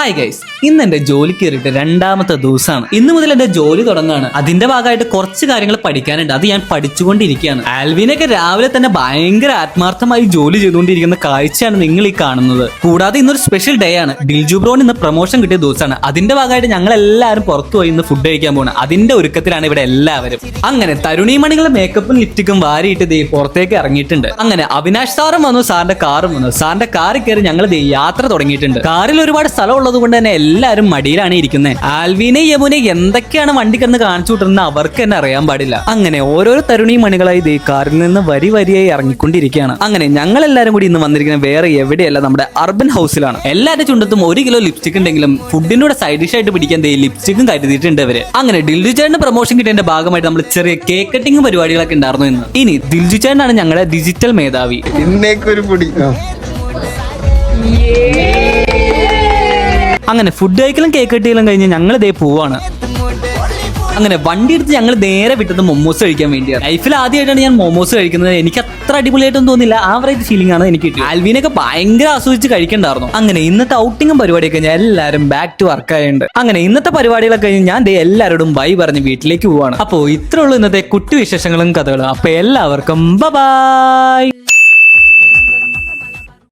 Hi guys ഇന്ന് എന്റെ ജോലി കയറിയിട്ട് രണ്ടാമത്തെ ദിവസമാണ്. ഇന്ന് മുതൽ എന്റെ ജോലി തുടങ്ങാണ്. അതിന്റെ ഭാഗമായിട്ട് കുറച്ച് കാര്യങ്ങൾ പഠിക്കാനുണ്ട്. അത് ഞാൻ പഠിച്ചുകൊണ്ടിരിക്കുകയാണ്. ആൽവിനൊക്കെ രാവിലെ തന്നെ ഭയങ്കര ആത്മാർത്ഥമായി ജോലി ചെയ്തുകൊണ്ടിരിക്കുന്ന കാഴ്ചയാണ് നിങ്ങൾ ഈ കാണുന്നത്. കൂടാതെ ഇന്നൊരു സ്പെഷ്യൽ ഡേ ആണ്. ബിൽജു ബ്രോൺ ഇന്ന് പ്രൊമോഷൻ കിട്ടിയ ദിവസമാണ്. അതിന്റെ ഭാഗമായിട്ട് ഞങ്ങൾ എല്ലാവരും പുറത്തു പോയി ഇന്ന് ഫുഡ് കഴിക്കാൻ പോകണം അതിന്റെ ഒരുക്കത്തിലാണ് ഇവിടെ എല്ലാവരും. അങ്ങനെ തരുണി തരുണീമണികളുടെ മേക്കപ്പും ലിപ്റ്റിക്കും വാരിയിട്ട് ദേ പുറത്തേക്ക് ഇറങ്ങിയിട്ടുണ്ട്. അങ്ങനെ അവിനാഷ് സാറും വന്നു സാറിന്റെ കാറും വന്നു. സാറിന്റെ കാറിൽ കയറി ഞങ്ങൾ യാത്ര തുടങ്ങിയിട്ടുണ്ട്. കാറിൽ ഒരുപാട് സ്ഥലം ഉള്ളത് കൊണ്ട് തന്നെ എല്ലാവരും മടിയിലാണ് ഇരിക്കുന്നത് ആൽവിനെ യമുനെ എന്തൊക്കെയാണ് വണ്ടി കിടന്ന് കാണിച്ചു വിട്ടുന്നത് അവർക്ക് തന്നെ അറിയാൻ പാടില്ല. അങ്ങനെ ഓരോരോ തരുണി മണികളായി ദേ കാറിൽ നിന്ന് വരി വരിയായി ഇറങ്ങിക്കൊണ്ടിരിക്കുകയാണ്. അങ്ങനെ ഞങ്ങൾ എല്ലാവരും കൂടി ഇന്ന് വന്നിരിക്കുന്നത് വേറെ എവിടെയല്ല നമ്മുടെ അർബൻ ഹൗസിലാണ്. എല്ലാവരുടെ ചുണ്ടത്തും ഒരു കിലോ ലിപ്സ്റ്റിക് ഉണ്ടെങ്കിലും ഫുഡിന്റെ കൂടെ സൈഡ് ഡിഷ് ആയിട്ട് പിടിക്കാൻ ദേ ലിപ്സ്റ്റിക്കും കരുതിയിട്ടുണ്ട് അവർ അങ്ങനെ ദിൽജു ചേട്ടന്റെ പ്രൊമോഷൻ കിട്ടിയതിന്റെ ഭാഗമായിട്ട് നമ്മൾ ചെറിയ കേക്ക് കട്ടിംഗ് പരിപാടികളൊക്കെ ഉണ്ടായിരുന്നു ഇന്ന്. ഇനി ദിൽജു ചേട്ടനാണ് ഞങ്ങളുടെ ഡിജിറ്റൽ മേധാവി. ഇന്നേക്കൊരു പൊടി. അങ്ങനെ ഫുഡ് കഴിക്കലും കേക്ക് കിട്ടിയാലും കഴിഞ്ഞ് ഞങ്ങൾ ഇതേ പോവാണ്. അങ്ങനെ വണ്ടി എടുത്ത് ഞങ്ങൾ നേരെ വിട്ടത് മൊമോസ് കഴിക്കാൻ വേണ്ടിയാണ്. ലൈഫിൽ ആദ്യമായിട്ടാണ് ഞാൻ മൊമോസ് കഴിക്കുന്നത്. എനിക്ക് അത്ര അടിപൊളിയായിട്ടൊന്നും തോന്നില്ല ആവറേജ് ഫീലിംഗ് ആണ് എനിക്ക് കിട്ടിയത്. ആൽവിനൊക്കെ ഭയങ്കര ആസ്വദിച്ച് കഴിക്കണ്ടായിരുന്നു. അങ്ങനെ ഇന്നത്തെ ഔട്ടിങ്ങും പരിപാടിയൊക്കെ കഴിഞ്ഞാൽ എല്ലാവരും ബാക്ക് ടു വർക്ക് ആയുണ്ട് അങ്ങനെ ഇന്നത്തെ പരിപാടികളൊക്കെ കഴിഞ്ഞ് ഞാൻ ദേ എല്ലാവരോടും ബൈ പറഞ്ഞ് വീട്ടിലേക്ക് പോവാണ്. അപ്പോൾ ഇത്രയുള്ളൂ ഇന്നത്തെ കുട്ടി വിശേഷങ്ങളും കഥകളും. അപ്പൊ എല്ലാവർക്കും ബൈ